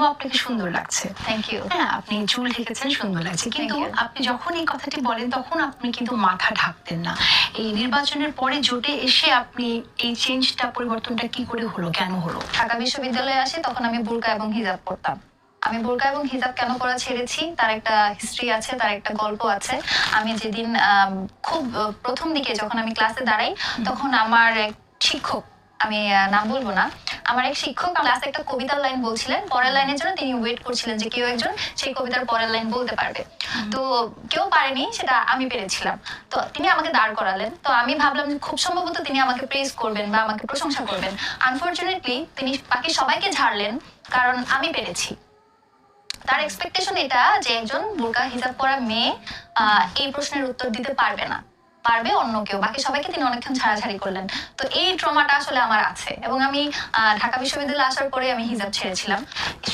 ঝুমা আপনাকে সুন্দর লাগছে। থ্যাংক ইউ হ্যাঁ আপনি চুল ঢেকেছেন সুন্দর লাগছে। কিন্তু আপনি যখন এই কথাটি বলেন তখন আপনি কিন্তু মাথা ঢাকতেন না। এই নির্বাচনের পরে জোটে এসে আপনি এই চেঞ্জটা পরিবর্তনটা কি করে হলো কেন হলো? ঢাকা বিশ্ববিদ্যালয়ে আসি তখন আমি বোরকা এবং হিজাব পরতাম। আমি বোরকা এবং হিজাব কেন পরা ছেড়েছি? তার একটা হিস্ট্রি আছে তার একটা গল্প আছে। আমি যেদিন খুব প্রথম দিকে যখন আমি ক্লাসে দাঁড়াই তখন আমার এক শিক্ষক আমি নাম বলব না আমার এক শিক্ষক ক্লাসে একটা কবিতার লাইন বলছিলেন, পরের লাইনের জন্য তিনি ওয়েট করছিলেন যে কেউ একজন সেই কবিতার পরের লাইন বলতে পারবে। তো কেউ পারেনি, সেটা আমি পেরেছিলাম। তো তিনি আমাকে দাঁড় করালেন। তো আমি ভাবলাম খুব সম্ভবত তিনি আমাকে প্রেস করবেন বা আমাকে প্রশংসা করবেন। আনফর্চুনেটলি তিনি বাকি সবাইকে ঝাড়লেন, কারণ আমি পেরেছি। তার এক্সপেকটেশন এটা যে একজন বোরকা হিজাব পরা মেয়ে এই প্রশ্নের উত্তর দিতে পারবে না। পারবে অন্য কেউ। বাকি সবাইকে তিনি অনেকক্ষণ ছাড়াছাড়ি করলেন। তো এই ট্রমাটা আসলে আমার আছে। এবং আমি ঢাকা বিশ্ববিদ্যালয়ে আসার পরে আমি হিজাব ছেড়েছিলাম।